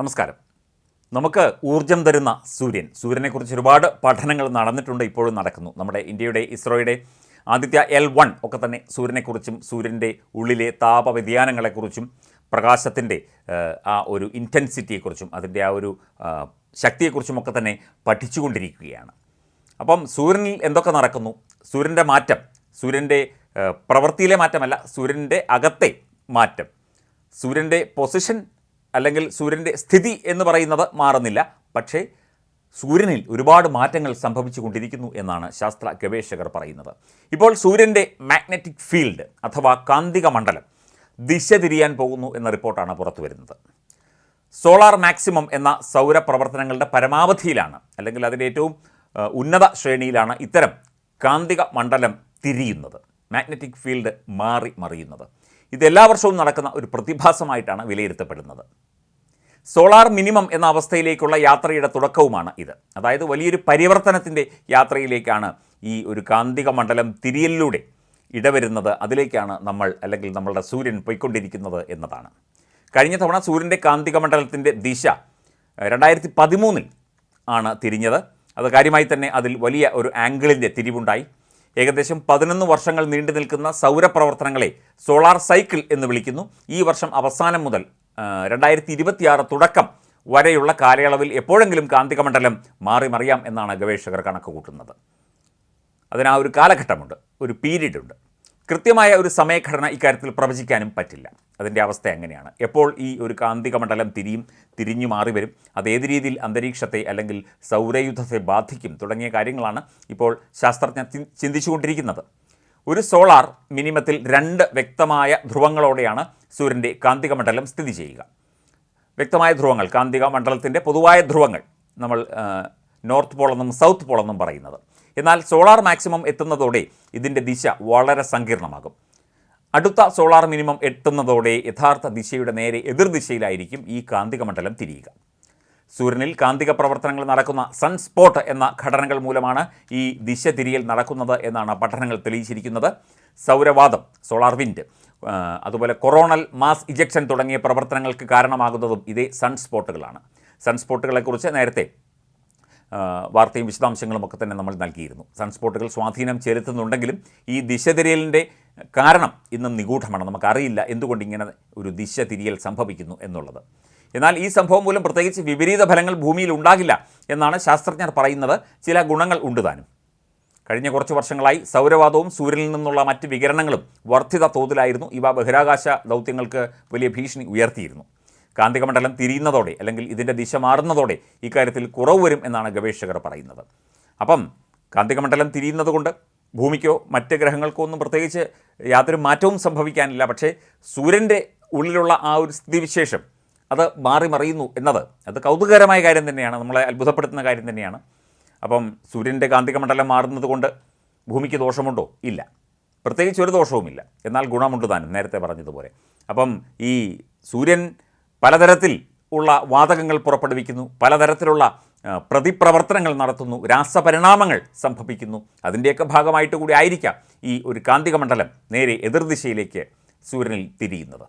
നമസ്കാരം. നമുക്ക് ഊർജം തരുന്ന സൂര്യൻ സൂര്യനെക്കുറിച്ച് ഒരുപാട് പഠനങ്ങൾ നടന്നിട്ടുണ്ട് ഇപ്പോഴും നടക്കുന്നു. നമ്മുടെ ഇന്ത്യയുടെ ഇസ്രോയുടെ ആദിത്യ എൽ വൺ ഒക്കെ തന്നെ സൂര്യനെക്കുറിച്ചും സൂര്യന്റെ ഉള്ളിലെ താപ വ്യതിയാനങ്ങളെക്കുറിച്ചും പ്രകാശത്തിന്റെ ആ ഒരു ഇന്റൻസിറ്റിയെക്കുറിച്ചും അതിന്റെ ആ ഒരു ശക്തിയെക്കുറിച്ചും ഒക്കെ തന്നെ പഠിച്ചുകൊണ്ടിരിക്കുകയാണ്. അപ്പം സൂര്യനിൽ എന്തൊക്കെ നടക്കുന്നു? സൂര്യന്റെ മാറ്റം സൂര്യന്റെ പ്രവൃത്തിയിലെ മാറ്റമല്ല സൂര്യന്റെ അകത്തെ മാറ്റം സൂര്യന്റെ പൊസിഷൻ അല്ലെങ്കിൽ സൂര്യന്റെ സ്ഥിതി എന്ന് പറയുന്നത് മാറുന്നില്ല. പക്ഷേ സൂര്യനിൽ ഒരുപാട് മാറ്റങ്ങൾ സംഭവിച്ചു കൊണ്ടിരിക്കുന്നു എന്നാണ് ശാസ്ത്ര ഗവേഷകർ പറയുന്നത്. ഇപ്പോൾ സൂര്യന്റെ മാഗ്നറ്റിക് ഫീൽഡ് അഥവാ കാന്തിക മണ്ഡലം ദിശ തിരിയാൻ പോകുന്നു എന്ന റിപ്പോർട്ടാണ് പുറത്തു വരുന്നത്. സോളാർ മാക്സിമം എന്ന സൗരപ്രവർത്തനങ്ങളുടെ പരമാവധിയിലാണ് അല്ലെങ്കിൽ അതിന്റെ ഏറ്റവും ഉന്നത ശ്രേണിയിലാണ് ഇത്തരം കാന്തിക മണ്ഡലം തിരിയുന്നത്. മാഗ്നറ്റിക് ഫീൽഡ് മാറി മറിയുന്നത്. ഇത് എല്ലാ വർഷവും നടക്കുന്ന ഒരു പ്രതിഭാസമായിട്ടാണ് വിലയിരുത്തപ്പെടുന്നത്. സോളാർ മിനിമം എന്ന അവസ്ഥയിലേക്കുള്ള യാത്രയുടെ തുടക്കവുമാണ് ഇത്. അതായത് വലിയൊരു പരിവർത്തനത്തിന്റെ യാത്രയിലേക്കാണ് ഈ ഒരു കാന്തിക മണ്ഡലം തിരിയലിലൂടെ ഇടവരുന്നത്. അതിലേക്കാണ് നമ്മൾ അല്ലെങ്കിൽ നമ്മളുടെ സൂര്യൻ പോയിക്കൊണ്ടിരിക്കുന്നത് എന്നതാണ്. കഴിഞ്ഞ തവണ സൂര്യന്റെ കാന്തിക മണ്ഡലത്തിന്റെ ദിശ രണ്ടായിരത്തി പതിമൂന്നിൽ ആണ് തിരിഞ്ഞത്. അത് കാര്യമായി തന്നെ അതിൽ വലിയ ഒരു ആംഗിളിന്റെ തിരിവുണ്ടായി. ഏകദേശം പതിനൊന്ന് വർഷങ്ങൾ നീണ്ടു നിൽക്കുന്ന സൗരപ്രവർത്തനങ്ങളെ സോളാർ സൈക്കിൾ എന്ന് വിളിക്കുന്നു. ഈ വർഷം അവസാനം മുതൽ രണ്ടായിരത്തി ഇരുപത്തിയാറ് തുടക്കം വരെയുള്ള കാലയളവിൽ എപ്പോഴെങ്കിലും കാന്തികമണ്ഡലം മാറി മറിയാം എന്നാണ് ഗവേഷകർ കണക്ക് കൂട്ടുന്നത് അതിനാ ഒരു കാലഘട്ടമുണ്ട് ഒരു പീരീഡ് ഉണ്ട് കൃത്യമായ ഒരു സമയഘടന ഇക്കാര്യത്തിൽ പ്രവചിക്കാനും പറ്റില്ല. അതിന്റെ അവസ്ഥ എങ്ങനെയാണ്? എപ്പോൾ ഈ ഒരു കാന്തിക മണ്ഡലം തിരിയും തിരിഞ്ഞു മാറി വരും? അത് ഏത് രീതിയിൽ അന്തരീക്ഷത്തെ അല്ലെങ്കിൽ സൗരയുദ്ധത്തെ ബാധിക്കും? തുടങ്ങിയ കാര്യങ്ങളാണ് ഇപ്പോൾ ശാസ്ത്രജ്ഞർ ചിന്തിച്ചുകൊണ്ടിരിക്കുന്നത്. ഒരു സോളാർ മിനിമത്തിൽ രണ്ട് വ്യക്തമായ ധ്രുവങ്ങളോടെയാണ് സൂര്യന്റെ കാന്തിക മണ്ഡലം സ്ഥിതി ചെയ്യുക. വ്യക്തമായ ധ്രുവങ്ങൾ കാന്തിക മണ്ഡലത്തിന്റെ പൊതുവായ ധ്രുവങ്ങൾ നമ്മൾ നോർത്ത് പോളെന്നും സൗത്ത് പോളെന്നും പറയുന്നത്. എന്നാൽ സോളാർ മാക്സിമം എത്തുന്നതോടെ ഇതിന്റെ ദിശ വളരെ സങ്കീർണമാകും. അടുത്ത സോളാർ മിനിമം എത്തുന്നതോടെ യഥാർത്ഥ ദിശയുടെ നേരെ എതിർദിശയിലായിരിക്കും ഈ കാന്തിക മണ്ഡലം തിരിയുക. സൂര്യനിൽ കാന്തിക പ്രവർത്തനങ്ങൾ നടക്കുന്ന സൺസ്പോട്ട് എന്ന ഘടനകൾ മൂലമാണ് ഈ ദിശ തിരിയൽ നടക്കുന്നത് എന്നാണ് പഠനങ്ങൾ തെളിയിച്ചിരിക്കുന്നത്. സൗരവാദം സോളാർ വിൻഡ് അതുപോലെ കൊറോണൽ മാസ് ഇജക്ഷൻ തുടങ്ങിയ പ്രവർത്തനങ്ങൾക്ക് കാരണമാകുന്നതും ഇതേ സൺസ്പോട്ടുകളാണ്. സൺസ്പോട്ടുകളെക്കുറിച്ച് നേരത്തെ വാർത്തയും വിശദാംശങ്ങളും ഒക്കെ തന്നെ നമ്മൾ നൽകിയിരുന്നു. സൺസ്പോട്ടുകൾ സ്വാധീനം ചെലുത്തുന്നുണ്ടെങ്കിലും ഈ ദിശ തിരിയലിന്റെ കാരണം ഇന്നും നിഗൂഢമാണ്. നമുക്കറിയില്ല എന്തുകൊണ്ട് ഇങ്ങനെ ഒരു ദിശ തിരിയൽ സംഭവിക്കുന്നു എന്നുള്ളത്. എന്നാൽ ഈ സംഭവം മൂലം പ്രത്യേകിച്ച് വിപരീത ഫലങ്ങൾ ഭൂമിയിൽ ഉണ്ടാകില്ല എന്നാണ് ശാസ്ത്രജ്ഞർ പറയുന്നത്. ചില ഗുണങ്ങൾ ഉണ്ട് താനും. കഴിഞ്ഞ കുറച്ച് വർഷങ്ങളായി സൗരവാദവും സൂര്യനിൽ നിന്നുള്ള മറ്റ് വികരണങ്ങളും വർദ്ധിത തോതിലായിരുന്നു. ഇവ ബഹിരാകാശ ദൗത്യങ്ങൾക്ക് വലിയ ഭീഷണി ഉയർത്തിയിരുന്നു. കാന്തികമണ്ഡലം തിരിയുന്നതോടെ അല്ലെങ്കിൽ ഇതിന്റെ ദിശ മാറുന്നതോടെ ഇക്കാര്യത്തിൽ കുറവ് വരും എന്നാണ് ഗവേഷകർ പറയുന്നത്. അപ്പം കാന്തികമണ്ഡലം തിരിയുന്നതുകൊണ്ട് ഭൂമിക്കോ മറ്റ് ഗ്രഹങ്ങൾക്കോ ഒന്നും പ്രത്യേകിച്ച് യാതൊരു മാറ്റവും സംഭവിക്കാനില്ല. പക്ഷേ സൂര്യന്റെ ഉള്ളിലുള്ള ആ ഒരു സ്ഥിതിവിശേഷം അത് മാറി മറിയുന്നു എന്നത് അത് കൗതുകകരമായ കാര്യം തന്നെയാണ്. നമ്മളെ അത്ഭുതപ്പെടുത്തുന്ന കാര്യം തന്നെയാണ്. അപ്പം സൂര്യന്റെ കാന്തിക മണ്ഡലം മാറുന്നത് കൊണ്ട് ഭൂമിക്ക് ദോഷമുണ്ടോ? ഇല്ല. പ്രത്യേകിച്ച് ഒരു ദോഷവുമില്ല. എന്നാൽ ഗുണമുണ്ട് താനും നേരത്തെ പറഞ്ഞതുപോലെ. അപ്പം ഈ സൂര്യൻ പലതരത്തിൽ ഉള്ള വാതകങ്ങൾ പുറപ്പെടുവിക്കുന്നു പലതരത്തിലുള്ള പ്രതിപ്രവർത്തനങ്ങൾ നടത്തുന്നു രാസപരിണാമങ്ങൾ സംഭവിക്കുന്നു. അതിന്റെയൊക്കെ ഭാഗമായിട്ട് കൂടി ആയിരിക്കാം ഈ ഒരു കാന്തിക മണ്ഡലം നേരെ എതിർദിശയിലേക്ക് സൂര്യനിൽ തിരിയുന്നത്.